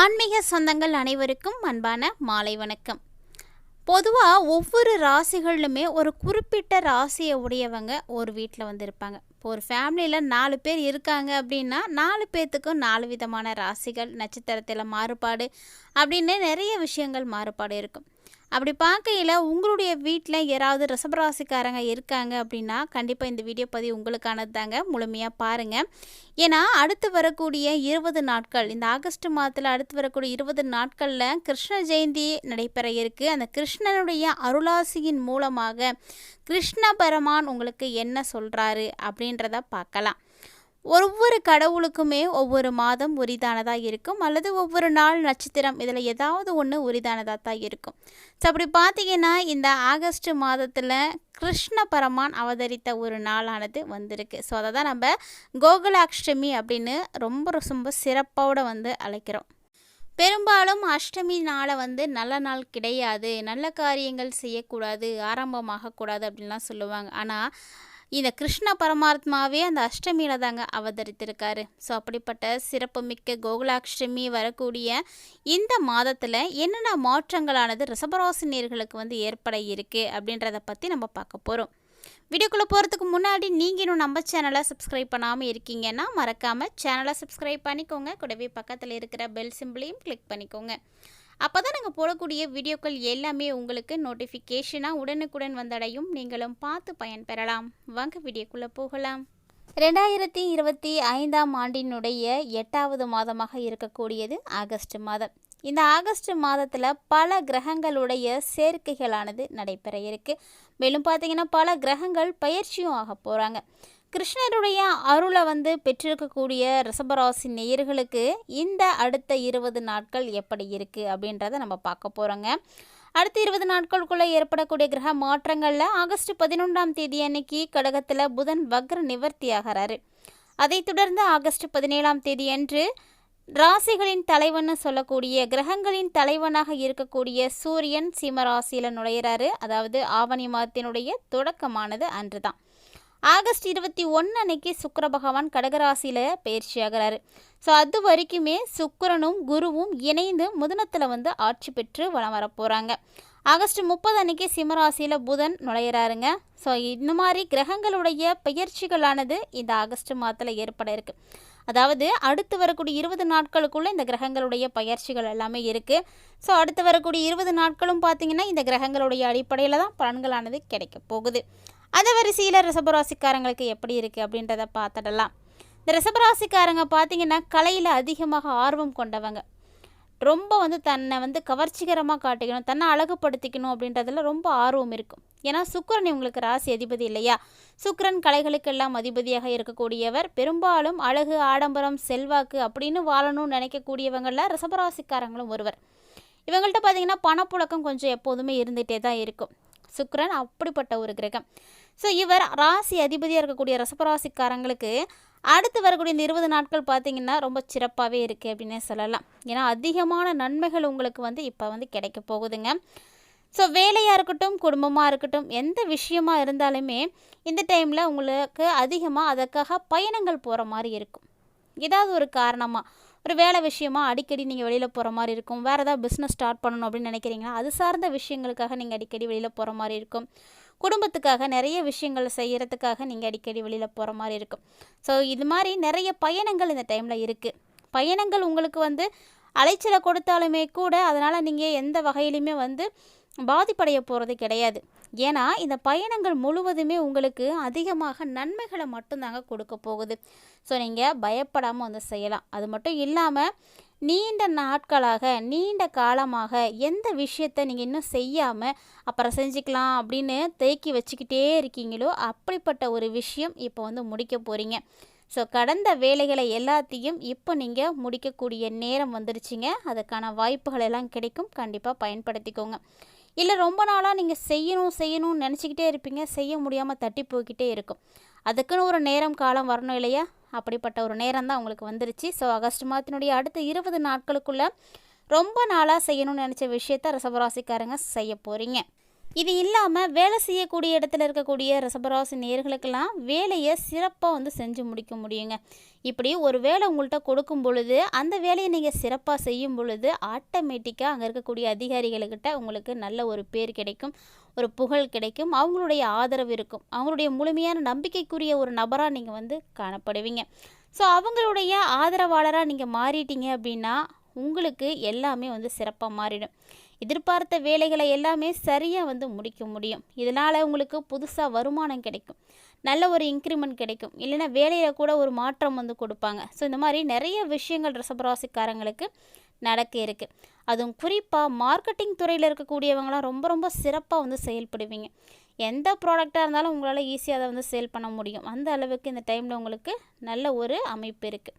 ஆன்மீக சொந்தங்கள் அனைவருக்கும் அன்பான மாலை வணக்கம். பொதுவாக ஒவ்வொரு ராசிகள்லுமே ஒரு குறிப்பிட்ட ராசியை உடையவங்க ஒரு வீட்டில் வந்து இருப்பாங்க இப்போ ஒரு ஃபேமிலியில் நாலு பேர் இருக்காங்க அப்படின்னா நாலு பேர்த்துக்கும் நாலு விதமான ராசிகள் நட்சத்திரத்தில் மாறுபாடு அப்படின்னு நிறைய விஷயங்கள் மாறுபாடு இருக்கும். அப்படி பார்க்கையில் உங்களுடைய வீட்டில் யாராவது ரசபராசிக்காரங்க இருக்காங்க அப்படின்னா கண்டிப்பாக இந்த வீடியோ பதிவு உங்களுக்கானது தாங்க முழுமையாக பாருங்கள் ஏன்னா அடுத்து வரக்கூடிய இருபது நாட்கள் இந்த ஆகஸ்ட் மாதத்தில் அடுத்து வரக்கூடிய இருபது நாட்களில் கிருஷ்ண ஜெயந்தி நடைபெற இருக்குது அந்த கிருஷ்ணனுடைய அருளாசியின் மூலமாக கிருஷ்ண பரமான் உங்களுக்கு என்ன சொல்கிறாரு அப்படின்றத பார்க்கலாம். ஒவ்வொரு கடவுளுக்குமே ஒவ்வொரு மாதம் உரிதானதாக இருக்கும். அல்லது ஒவ்வொரு நாள் நட்சத்திரம் இதில் ஏதாவது ஒன்று உரிதானதாக தான் இருக்கும். ஸோ அப்படி பார்த்தீங்கன்னா இந்த ஆகஸ்ட் மாதத்தில் கிருஷ்ண பரமான் அவதரித்த ஒரு நாளானது வந்திருக்கு. ஸோ அதை தான் நம்ம கோகுலாஷ்டமி அப்படின்னு ரொம்ப ரொம்ப சிறப்போடு வந்து அழைக்கிறோம். பெரும்பாலும் அஷ்டமி நாளை வந்து நல்ல நாள் கிடையாது. நல்ல காரியங்கள் செய்யக்கூடாது ஆரம்பமாகக்கூடாது அப்படின்லாம் சொல்லுவாங்க. ஆனால் இந்த கிருஷ்ண பரமாத்மாவே அந்த அஷ்டமியில் தாங்க அவதரித்திருக்காரு. ஸோ அப்படிப்பட்ட சிறப்புமிக்க கோகுலாஷ்டமி வரக்கூடிய இந்த மாதத்தில் என்னென்ன மாற்றங்களானது ரிசபராசினியர்களுக்கு வந்து ஏற்பட இருக்குது அப்படின்றத பற்றி நம்ம பார்க்க போகிறோம் வீடியோக்குள்ளே போகிறதுக்கு முன்னாடி நீங்கள் இன்னும் நம்ம சேனலை சப்ஸ்கிரைப் பண்ணாமல் இருக்கீங்கன்னா மறக்காமல் சேனலை சப்ஸ்கிரைப் பண்ணிக்கோங்க. கூடவே பக்கத்தில் இருக்கிற பெல் சிம்பிளையும் கிளிக் பண்ணிக்கோங்க. அப்போ தான் நாங்கள் போடக்கூடிய வீடியோக்கள் எல்லாமே உங்களுக்கு நோட்டிஃபிகேஷனாக உடனுக்குடன் வந்தடையும். நீங்களும் பார்த்து பயன்பெறலாம். வாங்க வீடியோக்குள்ளே போகலாம். ரெண்டாயிரத்தி இருபத்தி ஐந்தாம் ஆண்டினுடைய எட்டாவது மாதமாக இருக்கக்கூடியது ஆகஸ்ட் மாதம். இந்த ஆகஸ்ட் மாதத்தில் பல கிரகங்களுடைய சேர்க்கைகளானது நடைபெற இருக்குது மேலும் பார்த்தீங்கன்னா பல கிரகங்கள் பயிற்சியும் ஆக போகிறாங்க கிருஷ்ணருடைய அருளை வந்து பெற்றிருக்கக்கூடிய ரிஷபராசி நேயர்களுக்கு இந்த அடுத்த இருபது நாட்கள் எப்படி இருக்குது அப்படின்றத நம்ம பார்க்க போகிறோங்க அடுத்த இருபது நாட்களுக்குள்ளே ஏற்படக்கூடிய கிரக மாற்றங்களில் ஆகஸ்ட் பதினொன்றாம் தேதி அன்னைக்கு கடகத்தில் புதன் வக்ர நிவர்த்தி ஆகிறாரு அதைத் தொடர்ந்து ஆகஸ்ட் பதினேழாம் தேதி அன்று ராசிகளின் தலைவன்னு சொல்லக்கூடிய கிரகங்களின் தலைவனாக இருக்கக்கூடிய சூரியன் சிம்மராசியில் நுழையிறாரு. அதாவது ஆவணி மாதத்தினுடைய தொடக்கமானது அன்று தான் ஆகஸ்ட் இருபத்தி ஒன்று அன்னைக்கு சுக்கர பகவான் கடகராசியில் பயிற்சி ஆகிறாரு. ஸோ அது வரைக்குமே சுக்கரனும் குருவும் இணைந்து முதனத்தில் வந்து ஆட்சி பெற்று வளம் வர போகிறாங்க ஆகஸ்ட் முப்பது அன்னைக்கு சிம்மராசியில் புதன் நுழையிறாருங்க. ஸோ இந்த மாதிரி கிரகங்களுடைய பயிற்சிகளானது இந்த ஆகஸ்ட் மாதத்தில் ஏற்பட இருக்குது அதாவது அடுத்து வரக்கூடிய இருபது நாட்களுக்குள்ளே இந்த கிரகங்களுடைய பயிற்சிகள் எல்லாமே இருக்குது ஸோ அடுத்து வரக்கூடிய இருபது நாட்களும் பார்த்திங்கன்னா இந்த கிரகங்களுடைய அடிப்படையில் தான் பலன்களானது கிடைக்க போகுது. அந்த வரிசையில் ரசபராசிக்காரங்களுக்கு எப்படி இருக்குது அப்படின்றத பார்த்துடலாம். இந்த ரிசபராசிக்காரங்க பார்த்தீங்கன்னா கலையில் அதிகமாக ஆர்வம் கொண்டவங்க. ரொம்ப வந்து தன்னை வந்து கவர்ச்சிகரமாக காட்டிக்கணும் தன்னை அழகுபடுத்திக்கணும் அப்படின்றதுல ரொம்ப ஆர்வம் இருக்கும். ஏன்னா சுக்கரன் இவங்களுக்கு ராசி அதிபதி இல்லையா? சுக்கரன் கலைகளுக்கெல்லாம் அதிபதியாக இருக்கக்கூடியவர். பெரும்பாலும் அழகு ஆடம்பரம் செல்வாக்கு அப்படின்னு வாழணும்னு நினைக்கக்கூடியவங்களில் ரசபராசிக்காரங்களும் ஒருவர். இவங்கள்ட்ட பார்த்தீங்கன்னா பணப்புழக்கம் கொஞ்சம் எப்போதுமே இருந்துகிட்டே தான் இருக்கும். சுக்கரன் அப்படிப்பட்ட ஒரு கிரகம். ஸோ இவர் ராசி அதிபதியாக இருக்கக்கூடிய ரசபராசிக்காரங்களுக்கு அடுத்து வரக்கூடிய இந்த இருபது நாட்கள் பார்த்திங்கன்னா ரொம்ப சிறப்பாகவே இருக்குது அப்படின்னே சொல்லலாம். ஏன்னா அதிகமான நன்மைகள் உங்களுக்கு வந்து இப்போ வந்து கிடைக்க போகுதுங்க. ஸோ வேலையாக இருக்கட்டும் குடும்பமாக இருக்கட்டும் எந்த விஷயமா இருந்தாலுமே இந்த டைமில் உங்களுக்கு அதிகமாக அதற்காக பயணங்கள் போகிற மாதிரி இருக்கும். ஏதாவது ஒரு காரணமாக ஒரு வேலை விஷயமா அடிக்கடி நீங்கள் வெளியில் போகிற மாதிரி இருக்கும். வேறு ஏதாவது பிஸ்னஸ் ஸ்டார்ட் பண்ணணும் அப்படின்னு நினைக்கிறீங்களா? அது சார்ந்த விஷயங்களுக்காக நீங்கள் அடிக்கடி வெளியில் போகிற மாதிரி இருக்கும். குடும்பத்துக்காக நிறைய விஷயங்கள் செய்கிறதுக்காக நீங்கள் அடிக்கடி வெளியில் போகிற மாதிரி இருக்கும். ஸோ இது மாதிரி நிறைய பயணங்கள் இந்த டைமில் இருக்குது பயணங்கள் உங்களுக்கு வந்து அலைச்சலை கொடுத்தாலுமே கூட அதனால் நீங்கள் எந்த வகையிலுமே வந்து பாதிப்படைய போகிறது கிடையாது. ஏன்னா இந்த பயணங்கள் முழுவதுமே உங்களுக்கு அதிகமாக நன்மைகளை மட்டும்தாங்க கொடுக்க போகுது. ஸோ நீங்கள் பயப்படாமல் வந்து செய்யலாம். அது மட்டும் இல்லாமல் நீண்ட நாட்களாக நீண்ட காலமாக எந்த விஷயத்தை நீங்கள் இன்னும் செய்யாமல் அப்புறம் செஞ்சுக்கலாம் அப்படின்னு தேக்கி வச்சுக்கிட்டே இருக்கீங்களோ அப்படிப்பட்ட ஒரு விஷயம் இப்போ வந்து முடிக்க போகிறீங்க ஸோ கடந்த வேலைகளை எல்லாத்தையும் இப்போ நீங்கள் முடிக்கக்கூடிய நேரம் வந்துருச்சுங்க. அதுக்கான வாய்ப்புகள் எல்லாம் கிடைக்கும். கண்டிப்பாக பயன்படுத்திக்கோங்க. இல்லை ரொம்ப நாளாக நீங்கள் செய்யணும் செய்யணும்னு நினச்சிக்கிட்டே இருப்பீங்க. செய்ய முடியாமல் தட்டி போய்கிட்டே இருக்கும். அதுக்குன்னு ஒரு நேரம் காலம் வரணும் இல்லையா? அப்படிப்பட்ட ஒரு நேரம் தான் உங்களுக்கு வந்துருச்சு. ஸோ ஆகஸ்ட் மாதத்தினுடைய அடுத்த இருபது நாட்களுக்குள்ளே ரொம்ப நாளாக செய்யணும்னு நினச்ச விஷயத்த ரசபராசிக்காரங்க செய்ய போகிறீங்க இது இல்லாமல் வேலை செய்யக்கூடிய இடத்துல இருக்கக்கூடிய ரிஷபராசி நேர்களுக்கெல்லாம் வேலையை சிறப்பாக வந்து செஞ்சு முடிக்க முடியுங்க. இப்படி ஒரு வேலை உங்கள்கிட்ட கொடுக்கும் பொழுது அந்த வேலையை நீங்கள் சிறப்பாக செய்யும் பொழுது ஆட்டோமேட்டிக்காக அங்கே இருக்கக்கூடிய அதிகாரிகளுக்கிட்ட உங்களுக்கு நல்ல ஒரு பேர் கிடைக்கும் ஒரு புகழ் கிடைக்கும் அவங்களுடைய ஆதரவு இருக்கும். அவங்களுடைய முழுமையான நம்பிக்கைக்குரிய ஒரு நபராக நீங்கள் வந்து காணப்படுவீங்க. ஸோ அவங்களுடைய ஆதரவாளராக நீங்கள் மாறிட்டீங்க அப்படின்னா உங்களுக்கு எல்லாமே வந்து சிறப்பாக மாறிடும். எதிர்பார்த்த வேலைகளை எல்லாமே சரியாக வந்து முடிக்க முடியும். இதனால் உங்களுக்கு புதுசாக வருமானம் கிடைக்கும். நல்ல ஒரு இன்க்ரிமெண்ட் கிடைக்கும். இல்லைன்னா வேலையில் கூட ஒரு மாற்றம் வந்து கொடுப்பாங்க. ஸோ இந்த மாதிரி நிறைய விஷயங்கள் ரிசபராசிக்காரங்களுக்கு நடக்க இருக்குது அதுவும் குறிப்பாக மார்க்கெட்டிங் துறையில் இருக்கக்கூடியவங்களாம் ரொம்ப ரொம்ப சிறப்பாக வந்து செயல்படுவீங்க. எந்த ப்ராடக்டாக இருந்தாலும் உங்களால் ஈஸியாக அதை வந்து சேல் பண்ண முடியும். அந்த அளவுக்கு இந்த டைமில் உங்களுக்கு நல்ல ஒரு அமைப்பு இருக்குது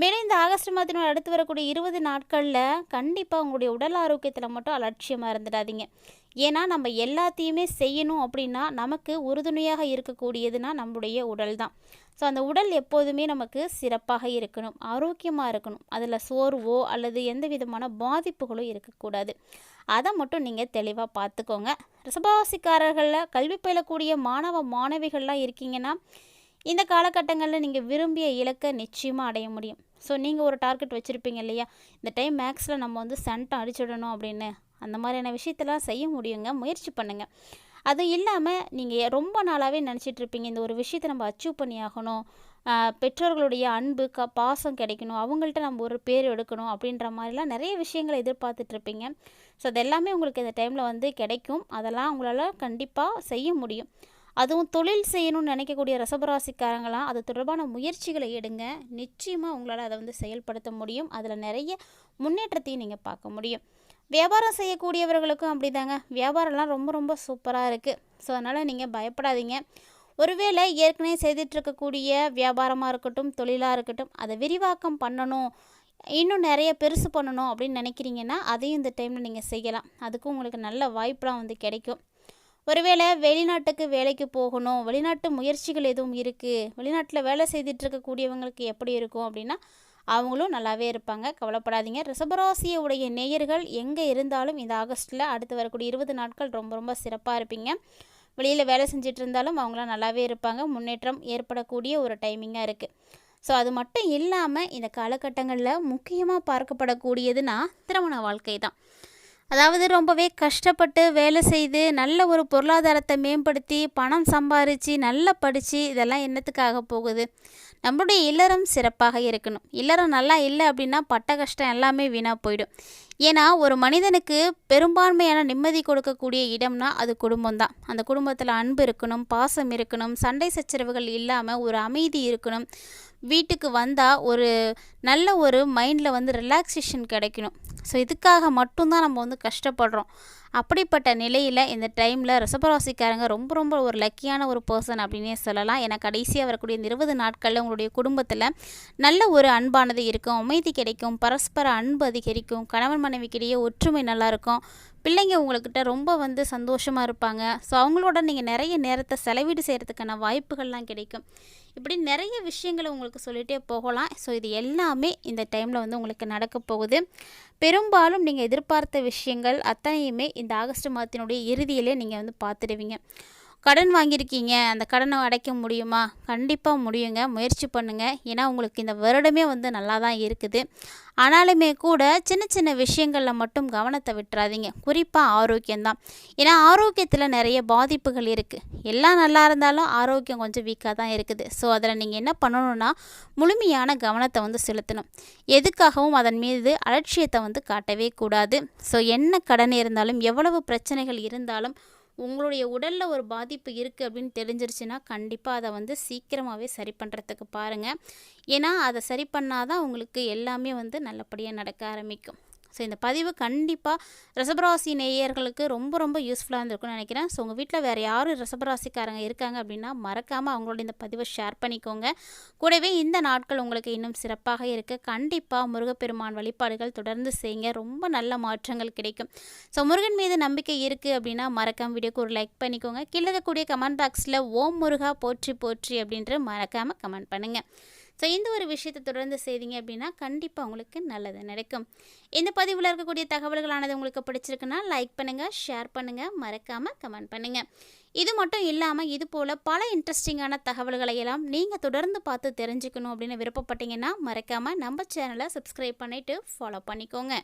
மேலும் இந்த ஆகஸ்ட் மாதத்தினோட அடுத்து வரக்கூடிய இருபது நாட்களில் கண்டிப்பாக உங்களுடைய உடல் ஆரோக்கியத்தில் மட்டும் அலட்சியமாக இருந்துடாதீங்க. ஏன்னா நம்ம எல்லாத்தையுமே செய்யணும் அப்படின்னா நமக்கு உறுதுணையாக இருக்கக்கூடியதுன்னா நம்முடைய உடல் தான். ஸோ அந்த உடல் எப்போதுமே நமக்கு சிறப்பாக இருக்கணும் ஆரோக்கியமாக இருக்கணும். அதில் சோர்வோ அல்லது எந்த விதமான பாதிப்புகளோ இருக்கக்கூடாது. அதை மட்டும் நீங்கள் தெளிவாக பார்த்துக்கோங்க. ரிசபாசிக்காரர்களில் கல்வி பயிலக்கூடிய மாணவ மாணவிகள்லாம் இருக்கீங்கன்னா இந்த காலகட்டங்களில் நீங்கள் விரும்பிய இலக்கை நிச்சயமாக அடைய முடியும். ஸோ நீங்கள் ஒரு டார்கெட் வச்சுருப்பீங்க இல்லையா? இந்த டைம் மேக்ஸில் நம்ம வந்து சென்டம் அடிச்சிடணும் அப்படின்னு. அந்த மாதிரியான விஷயத்தெல்லாம் செய்ய முடியுங்க. முயற்சி பண்ணுங்கள் அது இல்லாமல் நீங்கள் ரொம்ப நாளாகவே நினச்சிட்ருப்பீங்க இந்த ஒரு விஷயத்தை நம்ம அச்சீவ் பண்ணி ஆகணும் பெற்றோர்களுடைய அன்பு க பாசம் கிடைக்கணும். அவங்கள்ட்ட நம்ம ஒரு பேர் எடுக்கணும் அப்படின்ற மாதிரிலாம் நிறைய விஷயங்களை எதிர்பார்த்துட்ருப்பீங்க ஸோ அது எல்லாமே உங்களுக்கு இந்த டைமில் வந்து கிடைக்கும். அதெல்லாம் உங்களால் கண்டிப்பாக செய்ய முடியும். அதுவும் தொழில் செய்யணும்னு நினைக்கக்கூடிய ரசபராசிக்காரங்களாம் அது தொடர்பான முயற்சிகளை எடுங்க. நிச்சயமாக உங்களால் அதை வந்து செயல்படுத்த முடியும். அதில் நிறைய முன்னேற்றத்தையும் நீங்கள் பார்க்க முடியும். வியாபாரம் செய்யக்கூடியவர்களுக்கும் அப்படி தாங்க வியாபாரம்லாம் ரொம்ப ரொம்ப சூப்பராக இருக்குது ஸோ அதனால் நீங்கள் பயப்படாதீங்க. ஒருவேளை ஏற்கனவே செய்துட்ருக்கக்கூடிய வியாபாரமாக இருக்கட்டும் தொழிலாக இருக்கட்டும் அதை விரிவாக்கம் பண்ணணும். இன்னும் நிறைய பெருசு பண்ணணும் அப்படின்னு நினைக்கிறீங்கன்னா அதையும் இந்த டைமில் நீங்கள் செய்யலாம். அதுக்கும் உங்களுக்கு நல்ல வாய்ப்பெலாம் வந்து கிடைக்கும். ஒருவேளை வெளிநாட்டுக்கு வேலைக்கு போகணும் வெளிநாட்டு முயற்சிகள் எதுவும் இருக்குது வெளிநாட்டில் வேலை செய்துட்டு எப்படி இருக்கும் அப்படின்னா அவங்களும் நல்லாவே இருப்பாங்க. கவலைப்படாதீங்க. ரிசபராசிய உடைய நேயர்கள் எங்கே இருந்தாலும் இந்த ஆகஸ்ட்டில் அடுத்து வரக்கூடிய இருபது நாட்கள் ரொம்ப ரொம்ப சிறப்பாக இருப்பீங்க. வெளியில் வேலை செஞ்சுட்டு இருந்தாலும் அவங்களாம் நல்லாவே இருப்பாங்க. முன்னேற்றம் ஏற்படக்கூடிய ஒரு டைமிங்காக இருக்குது ஸோ அது மட்டும் இல்லாமல் இந்த காலகட்டங்களில் முக்கியமாக பார்க்கப்படக்கூடியதுன்னா திருமண வாழ்க்கை தான். அதாவது ரொம்பவே கஷ்டப்பட்டு வேலை செய்து நல்ல ஒரு பொருளாதாரத்தை மேம்படுத்தி பணம் சம்பாரித்து நல்லா படித்து இதெல்லாம் என்னத்துக்காக போகுது? நம்மளுடைய இல்லறம் சிறப்பாக இருக்கணும். இல்லறம் நல்லா இல்லை அப்படின்னா பட்ட கஷ்டம் எல்லாமே வீணாக போயிடும். ஏன்னா ஒரு மனிதனுக்கு பெரும்பான்மையான நிம்மதி கொடுக்கக்கூடிய இடம்னா அது குடும்பம் தான் அந்த குடும்பத்தில் அன்பு இருக்கணும் பாசம் இருக்கணும் சண்டை சச்சரவுகள் இல்லாமல் ஒரு அமைதி இருக்கணும். வீட்டுக்கு வந்தால் ஒரு நல்ல ஒரு மைண்டில் வந்து ரிலாக்ஸேஷன் கிடைக்கணும். ஸோ இதுக்காக மட்டும்தான் நம்ம வந்து கஷ்டப்படுறோம். அப்படிப்பட்ட நிலையில் இந்த டைமில் ரிசபராசிக்காரங்க ரொம்ப ரொம்ப ஒரு லக்கியான ஒரு பர்சன் அப்படின்னே சொல்லலாம். ஏன்னா கடைசியாக வரக்கூடிய இந்த இருபது நாட்களில் உங்களுடைய குடும்பத்தில் நல்ல ஒரு அன்பானது இருக்கும். அமைதி கிடைக்கும். பரஸ்பர அன்பு அதிகரிக்கும். கணவன் மனைவிக்கிடையே ஒற்றுமை நல்லாயிருக்கும் பிள்ளைங்க உங்கள்கிட்ட ரொம்ப வந்து சந்தோஷமாக இருப்பாங்க. ஸோ அவங்களோட நீங்கள் நிறைய நேரத்தை செலவீடு செய்கிறதுக்கான வாய்ப்புகள்லாம் கிடைக்கும். இப்படி நிறைய விஷயங்களை உங்களுக்கு சொல்லிகிட்டே போகலாம். ஸோ இது எல்லாமே இந்த டைமில் வந்து உங்களுக்கு நடக்க போகுது. பெரும்பாலும் நீங்கள் எதிர்பார்த்த விஷயங்கள் அத்தனையுமே இந்த ஆகஸ்ட் மாதத்தினுடைய இறுதியிலே நீங்கள் வந்து பார்த்துடுவீங்க. கடன் வாங்கியிருக்கீங்க அந்த கடனை அடைக்க முடியுமா? கண்டிப்பாக முடியுங்க. முயற்சி பண்ணுங்கள் ஏன்னா உங்களுக்கு இந்த வருடமே வந்து நல்லா தான் இருக்குது. ஆனாலுமே கூட சின்ன சின்ன விஷயங்களில் மட்டும் கவனத்தை விட்டுறாதீங்க. குறிப்பாக ஆரோக்கியம்தான். ஏன்னா ஆரோக்கியத்தில் நிறைய பாதிப்புகள் இருக்குது எல்லாம் நல்லா இருந்தாலும் ஆரோக்கியம் கொஞ்சம் வீக்காக தான் இருக்குது. ஸோ அதில் நீங்கள் என்ன பண்ணணும்னா முழுமையான கவனத்தை வந்து செலுத்தணும். எதுக்காகவும் அதன் மீது அலட்சியத்தை வந்து காட்டவே கூடாது. ஸோ என்ன கடன் இருந்தாலும் எவ்வளவு பிரச்சனைகள் இருந்தாலும் உங்களுடைய உடலில் ஒரு பாதிப்பு இருக்குது அப்படின்னு தெரிஞ்சிருச்சுன்னா கண்டிப்பாக அதை வந்து சீக்கிரமாகவே சரி பண்ணுறதுக்கு பாருங்கள் ஏன்னா அதை சரி பண்ணால் தான் உங்களுக்கு எல்லாமே வந்து நல்லபடியாக நடக்க ஆரம்பிக்கும். ஸோ இந்த பதிவு கண்டிப்பாக ரசபராசி நேயர்களுக்கு ரொம்ப ரொம்ப யூஸ்ஃபுல்லாக இருந்திருக்கும்னு நினைக்கிறேன். ஸோ உங்கள் வீட்டில் வேறு யாரும் ரசபராசிக்காரங்க இருக்காங்க அப்படின்னா மறக்காமல் அவங்களோட இந்த பதிவை ஷேர் பண்ணிக்கோங்க. கூடவே இந்த நாட்கள் உங்களுக்கு இன்னும் சிறப்பாக இருக்க. கண்டிப்பாக முருகப்பெருமான் வழிபாடுகள் தொடர்ந்து செய்யுங்க. ரொம்ப நல்ல மாற்றங்கள் கிடைக்கும். ஸோ முருகன் மீது நம்பிக்கை இருக்குது அப்படின்னா மறக்காமல் வீடியோக்கு ஒரு லைக் பண்ணிக்கோங்க. கீழே இருக்கக்கூடிய கமெண்ட் பாக்ஸில் ஓம் முருகா போற்றி போற்றி அப்படின்ற மறக்காமல் கமெண்ட் பண்ணுங்கள் ஸோ இந்த ஒரு விஷயத்தை தொடர்ந்து செய்தீங்க அப்படின்னா கண்டிப்பாக உங்களுக்கு நல்லது நடக்கும். இந்த பதிவில் இருக்கக்கூடிய தகவல்களானது உங்களுக்கு பிடிச்சிருக்குன்னா லைக் பண்ணுங்கள் ஷேர் பண்ணுங்கள் மறக்காமல் கமெண்ட் பண்ணுங்கள் இது மட்டும் இல்லாமல் இது போல் பல இன்ட்ரெஸ்டிங்கான தகவல்களை எல்லாம் நீங்கள் தொடர்ந்து பார்த்து தெரிஞ்சுக்கணும் அப்படின்னு விருப்பப்பட்டீங்கன்னா மறக்காமல் நம்ம சேனலை சப்ஸ்கிரைப் பண்ணிவிட்டு ஃபாலோ பண்ணிக்கோங்க.